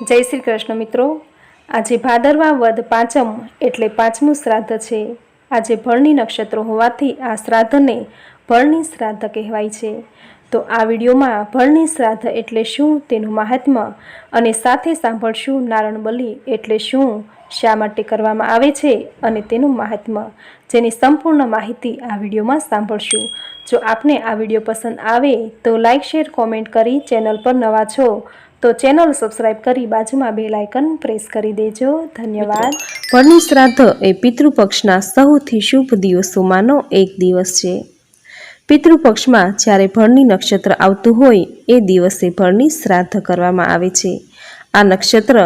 જય શ્રી કૃષ્ણ મિત્રો. આજે ભાદરવા વદ પાંચમ એટલે પાંચમું શ્રાદ્ધ છે. આજે ભરણી નક્ષત્ર હોવાથી આ શ્રાદ્ધને ભરણી શ્રાદ્ધ કહેવાય છે. તો આ વિડીયોમાં ભરણી શ્રાદ્ધ એટલે શું તેનું મહાત્મ્ય અને સાથે સાંભળશું નારણ બલિ એટલે શું, શા માટે કરવામાં આવે છે અને તેનું મહાત્મ્ય જેની સંપૂર્ણ માહિતી આ વિડીયોમાં સાંભળશું. જો આપને આ વીડિયો પસંદ આવે તો લાઇક શેર, કોમેન્ટ કરી ચેનલ પર નવા છો તો ચેનલ સબસ્ક્રાઇબ કરી બાજુમાં બે લાયકન પ્રેસ કરી દેજો. ધન્યવાદ. ભરણી શ્રાદ્ધ એ પિતૃપક્ષના સૌથી શુભ દિવસોમાંનો એક દિવસ છે. પિતૃપક્ષમાં જ્યારે ભરણી નક્ષત્ર આવતું હોય, એ દિવસે ભરણી શ્રાદ્ધ કરવામાં આવે છે. આ નક્ષત્ર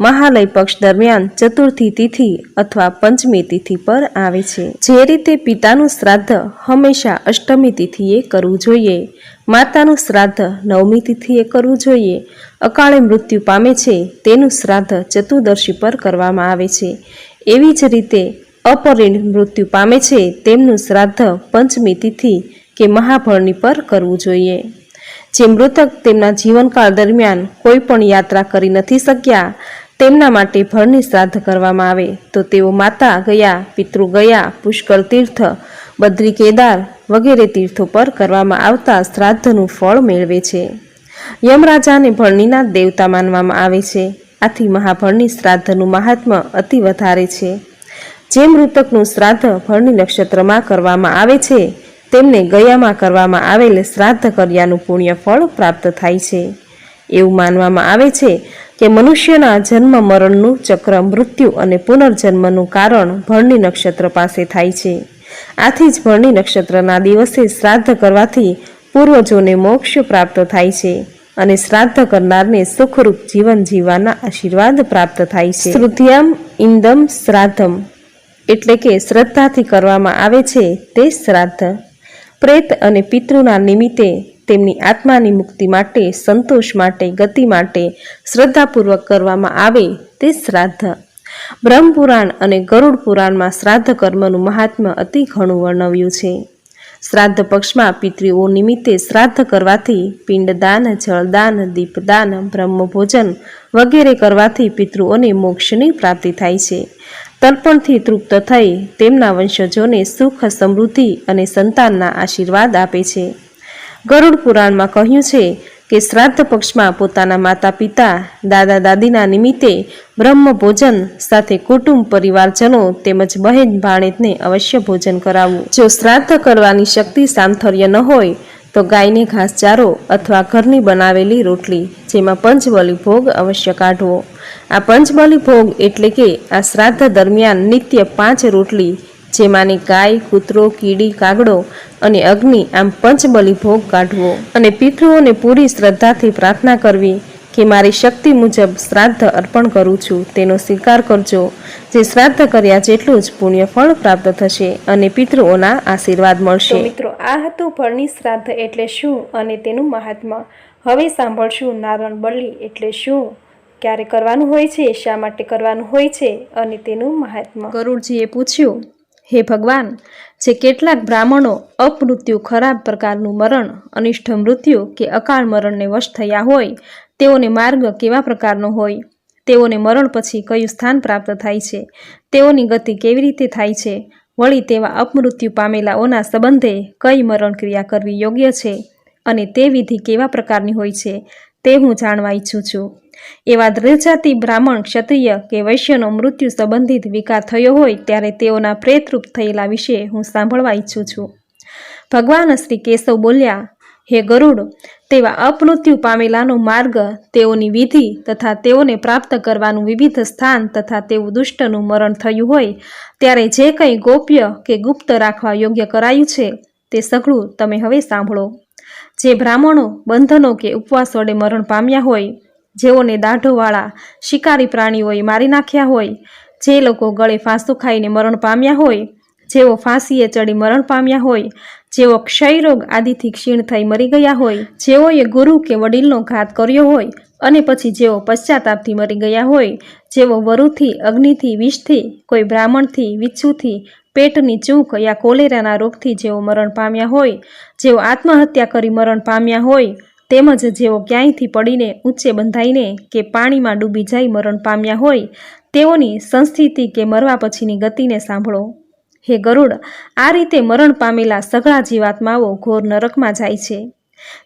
મહાલય પક્ષ દરમિયાન ચતુર્થી તિથિ અથવા પંચમી તિથિ પર આવે છે. જે રીતે પિતાનું શ્રાદ્ધ હંમેશા અષ્ટમી તિથિએ કરવું જોઈએ. માતાનું શ્રાદ્ધ નવમી તિથિએ કરવું જોઈએ. અકાળે મૃત્યુ પામે છે, તેનું શ્રાદ્ધ ચતુર્દશી પર કરવામાં આવે છે. એવી જ રીતે અપરિણ મૃત્યુ પામે છે, તેમનું શ્રાદ્ધ પંચમી તિથિ કે મહાભરણી પર કરવું જોઈએ. જે મૃતક તેમના જીવનકાળ દરમિયાન કોઈ પણ યાત્રા કરી નથી શક્યા તેમના માટે ભળની શ્રાદ્ધ કરવામાં આવે. તો તેઓ માતા ગયા, પિતૃ ગયા, પુષ્કળ તીર્થ, બદ્રી કેદાર વગેરે તીર્થો પર કરવામાં આવતા શ્રાદ્ધનું ફળ મેળવે છે. યમરાજાને ભળનીના દેવતા માનવામાં આવે છે. આથી મહાભળની શ્રાદ્ધનું મહાત્મ્ય અતિ વધારે છે. જે મૃતકનું શ્રાદ્ધ ભળની નક્ષત્રમાં કરવામાં આવે છે, તેમને ગયામાં કરવામાં આવેલ શ્રાદ્ધ કર્યાનું પુણ્ય ફળ પ્રાપ્ત થાય છે. એવું માનવામાં આવે છે કે મનુષ્યના જન્મ મરણનું ચક્ર મૃત્યુ અને પુનર્જન્મનું કારણ ભરણી નક્ષત્ર પાસે થાય છે. આથી જ ભરણી નક્ષત્રના દિવસે શ્રાદ્ધ કરવાથી પૂર્વજોને મોક્ષ પ્રાપ્ત થાય છે અને શ્રાદ્ધ કરનારને સુખરૂપ જીવન જીવવાના આશીર્વાદ પ્રાપ્ત થાય છે. શ્રુત્યમ ઇન્દમ શ્રાદ્ધમ. એટલે કે શ્રદ્ધાથી કરવામાં આવે છે તે શ્રાદ્ધ. પ્રેત અને પિતૃના નિમિત્તે તેમની આત્માની મુક્તિ માટે, સંતોષ માટે, ગતિ માટે શ્રદ્ધાપૂર્વક કરવામાં આવે તે શ્રાદ્ધ. બ્રહ્મપુરાણ અને ગરુડ પુરાણમાં શ્રાદ્ધ કર્મનું મહાત્મ્ય અતિ ઘણું વર્ણવ્યું છે. શ્રાદ્ધ પક્ષમાં પિતૃઓ નિમિત્તે શ્રાદ્ધ કરવાથી પિંડદાન, જળદાન, દીપદાન બ્રહ્મભોજન વગેરે કરવાથી પિતૃઓને મોક્ષની પ્રાપ્તિ થાય છે. તર્પણથી તૃપ્ત થઈ તેમના વંશજોને સુખ, સમૃદ્ધિ અને સંતાનના આશીર્વાદ આપે છે. ગરુડ પુરાણમાં કહ્યું છે કે શ્રાદ્ધ પક્ષમાં પોતાના માતા પિતા દાદા દાદીના નિમિત્તે બ્રહ્મ ભોજન સાથે કુટુંબ પરિવારજનો તેમજ બહેન ભાણેજને અવશ્ય ભોજન કરાવવું. જો શ્રાદ્ધ કરવાની શક્તિ સામથર્ય ન હોય, તો ગાયને ઘાસચારો અથવા ઘરની બનાવેલી રોટલી, જેમાં પંચબલી ભોગ અવશ્ય કાઢવો. આ પંચબલી ભોગ એટલે કે આ શ્રાદ્ધ દરમિયાન નિત્ય પાંચ રોટલી જેમાંની ગાય કૂતરો કીડી કાગડો અને અગ્નિ આમ પંચબલી ભોગ કાઢવો. અને પિતૃઓને પૂરી શ્રદ્ધાથી પ્રાર્થના કરવી કે મારી શક્તિ મુજબ શ્રાદ્ધ અર્પણ કરું છું. તેનો સ્વીકાર કરજો. જે શ્રાદ્ધ કર્યા જેટલું જ પુણ્ય ફળ પ્રાપ્ત થશે અને પિતૃઓના આશીર્વાદ મળશે. મિત્રો આ હતું ફળની શ્રાદ્ધ એટલે શું અને તેનું મહાત્મા? હવે સાંભળશું નારણ બલી એટલે શું? ક્યારે કરવાનું હોય છે? શા માટે કરવાનું હોય છે? અને તેનું મહાત્મા? ગરુડજીએ પૂછ્યું હે ભગવાન, જે કેટલાક બ્રાહ્મણો અપમૃત્યુ ખરાબ પ્રકારનું મરણ, અનિષ્ઠ મૃત્યુ કે અકાળ મરણને વશ થયા હોય, તેઓને માર્ગ કેવા પ્રકારનો હોય? તેઓને મરણ પછી કયું સ્થાન પ્રાપ્ત થાય છે? તેઓની ગતિ કેવી રીતે થાય છે? વળી તેવા અપમૃત્યુ પામેલાઓના સંબંધે કઈ મરણ ક્રિયા કરવી યોગ્ય છે? અને તે વિધિ કેવા પ્રકારની હોય છે? તે હું જાણવા ઈચ્છું છું. એવા દ્રજાતિ બ્રાહ્મણ ક્ષત્રિય કે વૈશ્યનો મૃત્યુ સંબંધિત વિકાર થયો હોય ત્યારે તેઓના પ્રેતરૂપ થયેલા વિશે હું સાંભળવા ઈચ્છું છું. ભગવાન શ્રી કેશવ બોલ્યા, હે ગરુડ, તેવા અપમૃત્યુ પામેલાનો માર્ગ તેઓની વિધિ તથા તેઓને પ્રાપ્ત કરવાનું વિવિધ સ્થાન તથા તેવું દુષ્ટનું મરણ થયું હોય, ત્યારે જે કંઈ ગોપ્ય કે ગુપ્ત રાખવા યોગ્ય કરાયું છે, તે સઘળું તમે હવે સાંભળો. જે બ્રાહ્મણો બંધનો કે ઉપવાસ વડે મરણ પામ્યા હોય જેઓને દાઢોવાળા શિકારી પ્રાણીઓએ મારી નાખ્યા હોય, જે લોકો ગળે ફાંસું ખાઈને મરણ પામ્યા હોય, જેઓ ફાંસીએ ચડી મરણ પામ્યા હોય, જેઓ ક્ષયરોગ આદિથી ક્ષીણ થઈ મરી ગયા હોય, જેઓએ ગુરુ કે વડીલનો ઘાત કર્યો હોય અને પછી જેઓ પશ્ચાતાપથી મરી ગયા હોય, જેઓ વરુથી, અગ્નિથી, વિષથી, કોઈ બ્રાહ્મણથી, વિચ્છુથી, પેટની ચૂંક યા કોલેરાના રોગથી જેઓ મરણ પામ્યા હોય, જેઓ આત્મહત્યા કરી મરણ પામ્યા હોય તેમજ જેઓ ક્યાંયથી પડીને ઊંચે બંધાઈને કે પાણીમાં ડૂબી જઈ મરણ પામ્યા હોય, તેઓની સંસ્થિતિ કે મરવા પછીની ગતિને સાંભળો. હે ગરુડ, આ રીતે મરણ પામેલા સઘળા જીવાત્માઓ ઘોર નરકમાં જાય છે.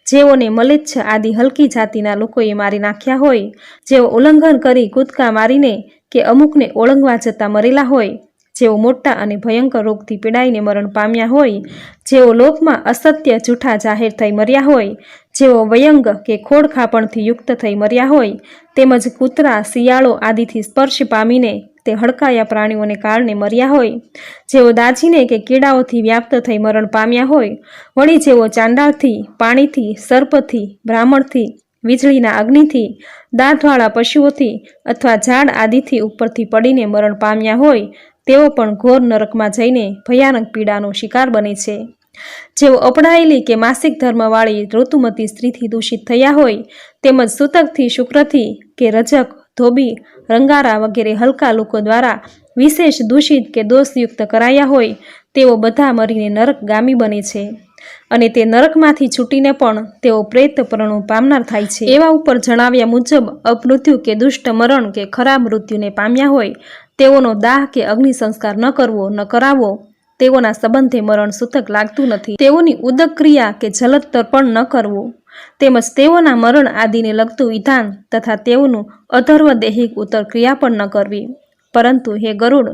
જેઓને મલેચ્છ આદિ હલકી જાતિના લોકોએ મારી નાખ્યા હોય, જેઓ ઉલ્લંઘન કરી કૂદકા મારીને કે અમુકને ઓળંગવા જતાં મરેલા હોય, જેઓ મોટા અને ભયંકર રોગથી પીડાઈને મરણ પામ્યા હોય, જેઓ લોકમાં અસત્ય જૂઠા જાહેર થઈ મર્યા હોય જેઓ વયંગ કે ખોડ ખાપણથી યુક્ત થઈ મર્યા હોય, તેમજ કૂતરા, શિયાળો આદિથી સ્પર્શ પામીને તે હડકાયા પ્રાણીઓને કારણે મર્યા હોય, જેઓ દાજીને કે કીડાઓથી વ્યાપ્ત થઈ મરણ પામ્યા હોય, વળી જેઓ ચાંડાળથી, પાણીથી, સર્પથી, બ્રાહ્મણથી, વીજળીના અગ્નિથી, દાંતવાળા પશુઓથી અથવા ઝાડ આદિથી ઉપરથી પડીને મરણ પામ્યા હોય, તેઓ પણ ઘોર નરકમાં જઈને ભયાનક પીડાનો શિકાર બને છે. જેઓ અપણાયેલી કે માસિક ધર્મવાળી ઋતુમતી સ્ત્રીથી દૂષિત થયા હોય, તેમજ સૂતકથી શુક્રથી કે રજક, ધોબી, રંગારા વગેરે હલકા લોકો દ્વારા વિશેષ દૂષિત કે દોષયુક્ત કરાયા હોય, તેઓ બધા મરીને નરક ગામી બને છે. અને તે નરકમાંથી છૂટીને પણ તેઓ પ્રેતપરણું પામનાર થાય છે. એવા ઉપર જણાવ્યા મુજબ, અપમૃત્યુ કે દુષ્ટ મરણ કે ખરાબ મૃત્યુને પામ્યા હોય, તેઓનો દાહ કે અગ્નિ સંસ્કાર ન કરવો, ન કરાવવો તેઓના સંબંધે મરણ સૂતક લાગતું નથી. તેઓની ઉદક ક્રિયા કે જલદ તર્પણ ન કરવું. તેમજ તેઓના મરણ આદિને લગતું વિધાન તથા તેઓનું અધર્વ દૈહિક ઉત્તર ક્રિયા પણ ન કરવી. પરંતુ હે ગરુડ,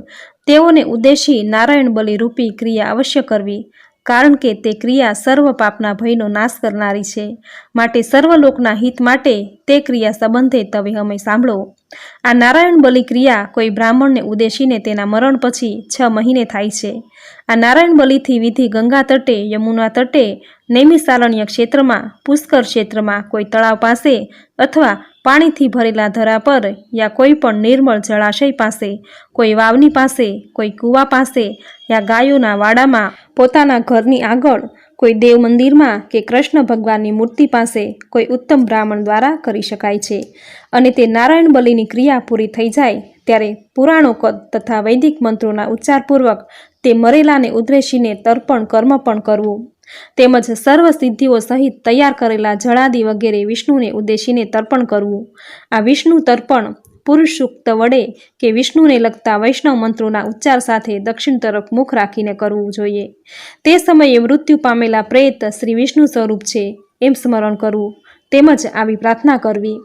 તેઓને ઉદ્દેશી નારાયણ બલિ રૂપી ક્રિયા અવશ્ય કરવી, કારણ કે તે ક્રિયા સર્વ પાપના ભયનો નાશ કરનારી છે. માટે સર્વલોકના હિત માટે તે ક્રિયા સંબંધે તમે અમે સાંભળો. આ નારાયણ બલિ ક્રિયા કોઈ બ્રાહ્મણને ઉદ્દેશીને તેના મરણ પછી છ મહિને થાય છે. આ નારાયણ બલિથી વિધિ ગંગા તટે, યમુના તટે નૈમિસારણ્ય ક્ષેત્રમાં, પુષ્કર ક્ષેત્રમાં કોઈ તળાવ પાસે અથવા પાણીથી ભરેલા ધરા પર યા કોઈ પણ નિર્મળ જળાશય પાસે, કોઈ વાવની પાસે, કોઈ કૂવા પાસે યા ગાયોના વાડામાં, પોતાના ઘરની આગળ, કોઈ દેવ મંદિરમાં કે કૃષ્ણ ભગવાનની મૂર્તિ પાસે કોઈ ઉત્તમ બ્રાહ્મણ દ્વારા કરી શકાય છે. અને તે નારાયણ બલિની ક્રિયા પૂરી થઈ જાય ત્યારે પુરાણો કદ તથા વૈદિક મંત્રોના ઉચ્ચારપૂર્વક તે મરેલાને ઉદ્દેશીને તર્પણ કર્મ પણ કરવું. તેમજ સર્વ સહિત તૈયાર કરેલા જળાદિ વગેરે વિષ્ણુને ઉદ્દેશીને તર્પણ કરવું. આ વિષ્ણુ તર્પણ પુરુષ વડે કે વિષ્ણુને લગતા વૈષ્ણવ મંત્રોના ઉચ્ચાર સાથે દક્ષિણ તરફ મુખ રાખીને કરવું જોઈએ. તે સમયે મૃત્યુ પામેલા પ્રેત શ્રી વિષ્ણુ સ્વરૂપ છે, એમ સ્મરણ કરવું. તેમજ આવી પ્રાર્થના કરવી.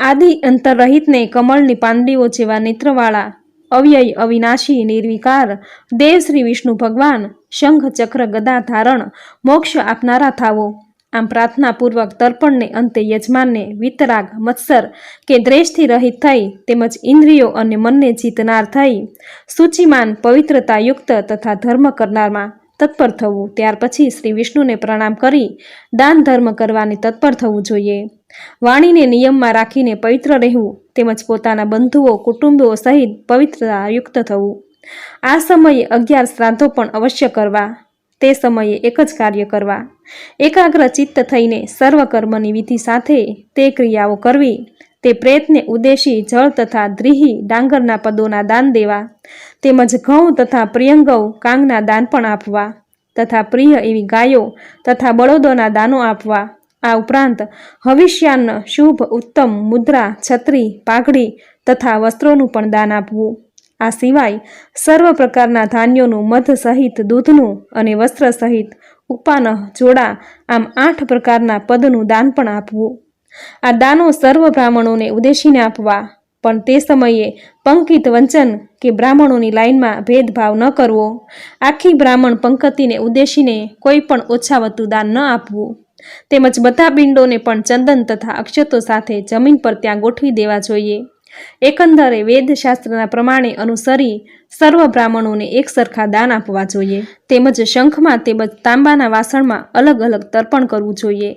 આદિ અંતરરહિતને કમળની પાંદડીઓ જેવા નેત્રવાળા અવ્યય અવિનાશી નિર્વિકાર દેવ શ્રી વિષ્ણુ ભગવાન શંખ ચક્ર ગદા ધારણ, મોક્ષ આપનારા થાવો. આમ પ્રાર્થનાપૂર્વક તર્પણને અંતે યજમાનને વિતરાગ, મત્સર કે દ્રેષથી રહિત થઈ તેમજ ઇન્દ્રિયો અને મનને જીતનાર થઈ સૂચિમાન પવિત્રતાયુક્ત તથા ધર્મ કરનારમાં તત્પર થવું. ત્યાર પછી શ્રી વિષ્ણુને પ્રણામ કરી દાન ધર્મ કરવાની તત્પર થવું જોઈએ. વાણીને નિયમમાં રાખીને પવિત્ર રહેવું તેમજ પોતાના બંધુઓ, કુટુંબો સહિત પવિત્રતાયુક્ત થવું. આ સમયે અગિયાર શ્રાદ્ધો પણ અવશ્ય કરવા. તે સમયે એક જ કાર્ય કરવા. એકાગ્ર ચિત્ત થઈને સર્વ કર્મની વિધિ સાથે તે ક્રિયાઓ કરવી. તે પ્રેતને ઉદ્દેશી જળ તથા દ્રીહી ડાંગરના પદોના દાન દેવા. તેમજ ઘઉં તથા પ્રિયંગવ કાંગના દાન પણ આપવા. તથા પ્રિય એવી ગાયો તથા બળદોના દાનો આપવા. આ ઉપરાંત હવિષ્યાન્ન શુભ ઉત્તમ મુદ્રા, છત્રી, પાઘડી તથા વસ્ત્રોનું પણ દાન આપવું. આ સિવાય સર્વ પ્રકારના ધાન્યોનું મધ સહિત દૂધનું અને વસ્ત્ર સહિત ઉપાન જોડા આમ આઠ પ્રકારના પદનું દાન પણ આપવું. આ દાનો સર્વ બ્રાહ્મણોને ઉદ્દેશીને આપવા. પણ તે સમયે પંકિત વંચન કે બ્રાહ્મણોની લાઇનમાં ભેદભાવ ન કરવો. આખી બ્રાહ્મણ પંકતિને ઉદ્દેશીને કોઈ પણ ઓછાવતું દાન ન આપવું. તેમજ બધા પિંડોને પણ ચંદન તથા અક્ષતો સાથે જમીન પર ત્યાં ગોઠવી દેવા જોઈએ. એકંદરે વેદશાસ્ત્રના પ્રમાણે અનુસરી સર્વ બ્રાહ્મણોને એક સરખા દાન આપવા જોઈએ. તેમજ શંખમાં તેમજ તાંબાના વાસણમાં અલગ અલગ તર્પણ કરવું જોઈએ.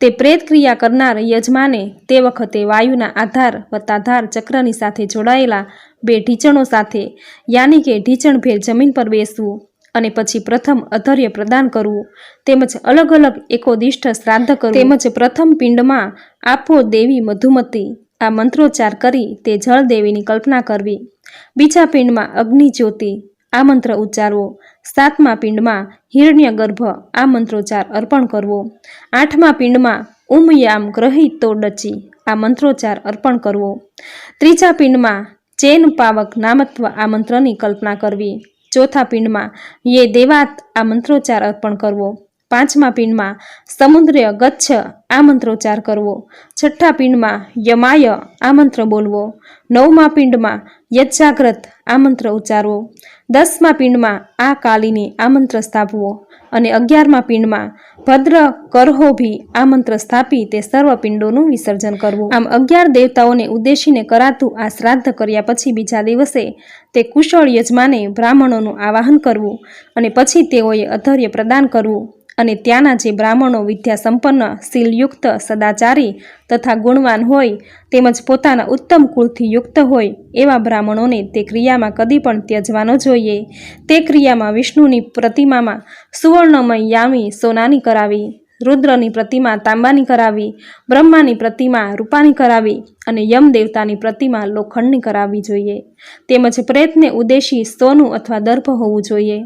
તે પ્રેત ક્રિયા કરનાર યજમાને તે વખતે વાયુના આધાર વત્તાધાર ચક્રની સાથે જોડાયેલા બે ઢીચણો સાથે, યાની કે ઢીચણભેર જમીન પર બેસવું અને પછી પ્રથમ અધર્ય પ્રદાન કરવું, તેમજ અલગ અલગ એકોદિષ્ઠ શ્રાદ્ધ કરવું. તેમજ પ્રથમ પિંડમાં આપો દેવી મધુમતી આ મંત્રોચ્ચાર કરી તે જળ દેવીની કલ્પના કરવી. બીજા પિંડમાં અગ્નિ જ્યોતિ આ મંત્ર ઉચ્ચારવો. સાતમા પિંડમાં હિરણ્ય ગર્ભ આ મંત્રોચ્ચાર અર્પણ કરવો. આઠમા પિંડમાં ઉમયામ ગ્રહિતો ડચી, આ મંત્રોચ્ચાર અર્પણ કરવો. ત્રીજા પિંડમાં ચેન પાવક નામત્વ, આ મંત્રની કલ્પના કરવી. ચોથા પિંડમાં યે દેવાત, આ મંત્રોચ્ચાર અર્પણ કરવો. પાંચમા પિંડમાં સમુદ્રય ગચ્છ આ મંત્રોચ્ચાર કરવો. છઠ્ઠા પિંડમાં યમાય આ મંત્ર બોલવો. નવમા પિંડમાં યજ્જાગ્રત આ મંત્ર ઉચ્ચારવો. દસમા પિંડમાં આ કાલીની આ મંત્ર સ્થાપવો. અને અગિયારમા પિંડમાં ભદ્ર કરહોભી આ મંત્ર સ્થાપી તે સર્વ પિંડોનું વિસર્જન કરવું. આમ અગિયાર દેવતાઓને ઉદ્દેશીને કરાતું આ શ્રાદ્ધ કર્યા પછી બીજા દિવસે તે કુશળ યજમાને બ્રાહ્મણોનું આવાહન કરવું અને પછી તેઓએ અધર્ય પ્રદાન કરવું. અને ત્યાંના જે બ્રાહ્મણો વિદ્યા સંપન્ન શીલયુક્ત, સદાચારી તથા ગુણવાન હોય તેમજ પોતાના ઉત્તમ કુળથી યુક્ત હોય એવા બ્રાહ્મણોને તે ક્રિયામાં કદી પણ ત્યજવાનો જોઈએ. તે ક્રિયામાં વિષ્ણુની પ્રતિમામાં સુવર્ણમય યામી સોનાની કરાવી રુદ્રની પ્રતિમા તાંબાની કરાવી, બ્રહ્માની પ્રતિમા રૂપાની કરાવી અને યમ દેવતાની પ્રતિમા લોખંડની કરાવવી જોઈએ. તેમજ પ્રેતને ઉદ્દેશી સોનું અથવા દર્ભ હોવું જોઈએ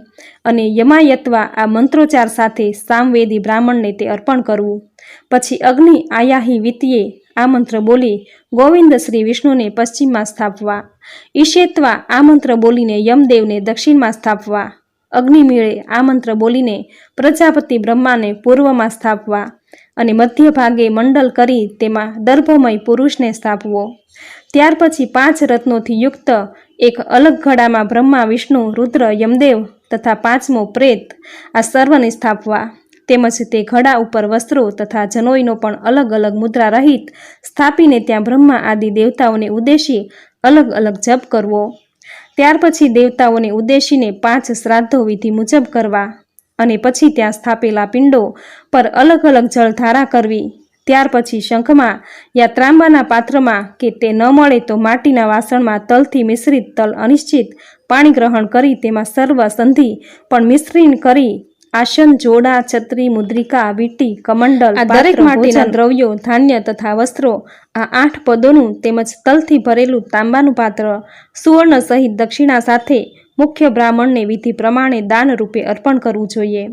અને યમાયત્વા આ મંત્રોચ્ચાર સાથે સામવેદી બ્રાહ્મણને તે અર્પણ કરવું. પછી અગ્નિ આયાહી વિત્યે આ મંત્ર બોલી, ગોવિંદ શ્રી વિષ્ણુને પશ્ચિમમાં સ્થાપવા. ઈશેત્વા આ મંત્ર બોલીને યમદેવને દક્ષિણમાં સ્થાપવા. અગ્નિમીળે આ મંત્ર બોલીને પ્રજાપતિ બ્રહ્માને પૂર્વમાં સ્થાપવા અને મધ્ય ભાગે મંડલ કરી તેમાં દર્ભમય પુરુષને સ્થાપવો. ત્યાર પછી પાંચ રત્નોથી યુક્ત એક અલગ ઘડામાં બ્રહ્મા, વિષ્ણુ, રુદ્ર, યમદેવ તથા પાંચમો પ્રેત આ સર્વને સ્થાપવા. તેમજ તે ઘડા ઉપર વસ્ત્રો તથા જનોઈનો પણ અલગ અલગ મુદ્રા રહિત સ્થાપીને ત્યાં બ્રહ્મા આદિ દેવતાઓને ઉદ્દેશી અલગ અલગ જપ કરવો. ત્યાર પછી દેવતાઓને ઉદ્દેશીને પાંચ શ્રાદ્ધો વિધિ મુજબ કરવા અને પછી ત્યાં સ્થાપેલા પિંડો પર અલગ અલગ જળધારા કરવી. ત્યાર પછી શંખમાં યા ત્રાંબાના પાત્રમાં કે તે ન મળે તો માટીના વાસણમાં તલથી મિશ્રિત તલ અનિશ્ચિત પાણી ગ્રહણ કરી તેમાં સર્વ સંધિ પણ મિશ્રિત કરી આસન જોડા છત્રી મુદ્રિકા વીટી કમંડલ આ દરેક માટેના દ્રવ્યો ધાન્ય તથા વસ્ત્રો આ આઠ પદોનું તેમજ તલથી ભરેલું તાંબાનું પાત્ર સુવર્ણ સહિત દક્ષિણા સાથે મુખ્ય બ્રાહ્મણને વિધિ પ્રમાણે દાન રૂપે અર્પણ કરવું જોઈએ.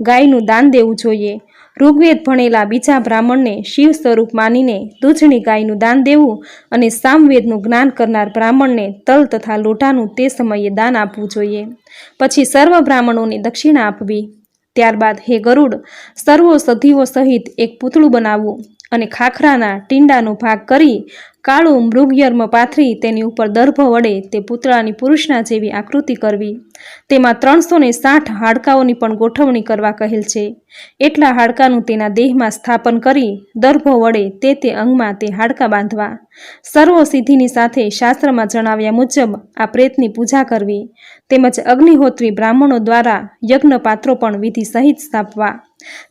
ગાયનું દાન દેવું જોઈએ. ઋગ્વેદ ભણેલા બીજા બ્રાહ્મણને શિવ સ્વરૂપ માનીને દૂધની ગાયનું દાન દેવું અને સામવેદનું જ્ઞાન કરનાર બ્રાહ્મણને તલ તથા લોટાનું તે સમયે દાન આપવું જોઈએ. પછી સર્વ બ્રાહ્મણોને દક્ષિણા આપવી. ત્યારબાદ હે ગરુડ સર્વો સધીઓ સહિત એક પૂતળું બનાવવું. અને ખાખરાના ટીંડાનો ભાગ કરી કાળું મૃગયર્મ પાથરી તેની ઉપર દર્ભ વડે તે પૂતળાની પુરુષના જેવી આકૃતિ કરવી. તેમાં ત્રણસો ને સાઠ હાડકાઓની પણ ગોઠવણી કરવા કહેલ છે. એટલા હાડકાનું તેના દેહમાં સ્થાપન કરી દર્ભ વડે તે તે અંગમાં તે હાડકા બાંધવા. સર્વ સિદ્ધિની સાથે શાસ્ત્રમાં જણાવ્યા મુજબ આ પ્રેતની પૂજા કરવી. તેમજ અગ્નિહોત્રી બ્રાહ્મણો દ્વારા યજ્ઞ પાત્રો પણ વિધિ સહિત સ્થાપવા.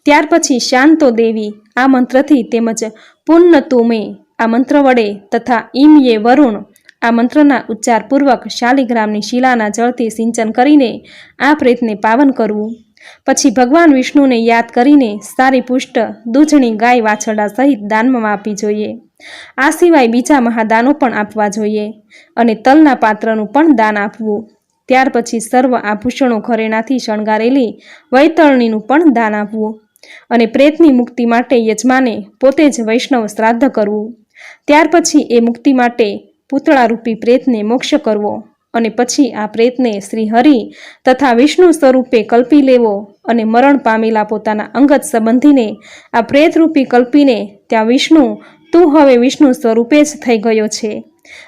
ત્યાર પછી શાંતો દેવી આ મંત્રથી તેમજ પુન્ન તુમે આ મંત્ર વડે તથા યે વરુણ આ મંત્રના ઉચ્ચારપૂર્વક શાલિગ્રામની શિલાના જળથી સિંચન કરીને આ પ્રેતને પાવન કરવું. પછી ભગવાન વિષ્ણુને યાદ કરીને સારી પુષ્ટ દૂધણી ગાય વાછરડા સહિત દાનમાં આપવી જોઈએ. આ સિવાય બીજા મહાદાનો પણ આપવા જોઈએ અને તલના પાત્રનું પણ દાન આપવું. ત્યાર પછી સર્વ આભૂષણો ઘરેણાથી શણગારેલી વૈતરણીનું પણ દાન આપવું અને પ્રેતની મુક્તિ માટે યજમાને પોતે જ વૈષ્ણવ શ્રાદ્ધ કરવું. ત્યાર પછી એ મુક્તિ માટે પૂતળારૂપી પ્રેતને મોક્ષ કરવો અને પછી આ પ્રેતને શ્રી હરિ તથા વિષ્ણુ સ્વરૂપે કલ્પી લેવો અને મરણ પામેલા પોતાના અંગત સંબંધીને આ પ્રેતરૂપી કલ્પીને ત્યાં વિષ્ણુ, તું હવે વિષ્ણુ સ્વરૂપે જ થઈ ગયો છે.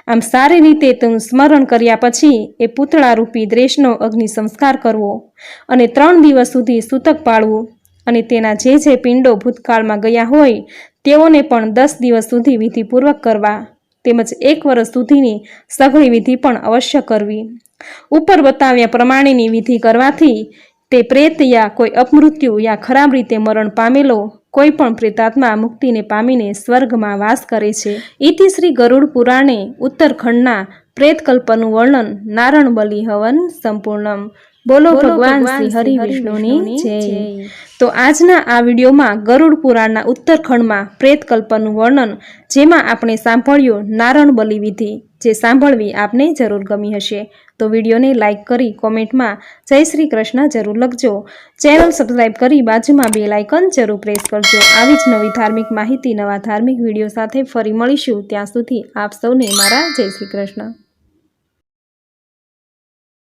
આમ સારી રીતે તેનું સ્મરણ કર્યા પછી એ પૂતળારૂપી દ્રેશનો અગ્નિ સંસ્કાર કરવો અને ત્રણ દિવસ સુધી સૂતક પાળવું. અને તેના જે જે પિંડો ભૂતકાળમાં ગયા હોય, તેઓને પણ દસ દિવસ સુધી વિધિપૂર્વક કરવા, તેમજ એક વર્ષ સુધીની સઘળી વિધિ પણ અવશ્ય કરવી. ઉપર બતાવ્યા પ્રમાણેની વિધિ કરવાથી તે પ્રેત યા કોઈ અપમૃત્યુ યા ખરાબ રીતે મરણ પામેલો કોઈ પણ પ્રેતાત્મા મુક્તિને પામીને સ્વર્ગમાં વાસ કરે છે. ઇતિ શ્રી ગરુડ પુરાણે ઉત્તરખંડના પ્રેતકલ્પનું વર્ણન નારણ બલિ હવન સંપૂર્ણમ. બોલો ભગવાન શ્રી હરિ વિષ્ણુની જય. તો આજના આ વિડીયોમાં ગરુડ પુરાણના ઉત્તરખંડમાં પ્રેતકલ્પનું વર્ણન જેમાં આપણે સાંભળ્યું નારણ બલિ વિધિ. જે સાંભળવી આપને જરૂર ગમી હશે. તો વિડીયોને લાઇક કરી કોમેન્ટમાં જય શ્રી કૃષ્ણ જરૂર લખજો. ચેનલ સબસ્ક્રાઈબ કરી બાજુમાં બે લાઇકન જરૂર પ્રેસ કરજો. આવી જ નવી ધાર્મિક માહિતી, નવા ધાર્મિક વીડિયો સાથે ફરી મળીશું. ત્યાં સુધી આપ સૌને મારા જય શ્રી કૃષ્ણ.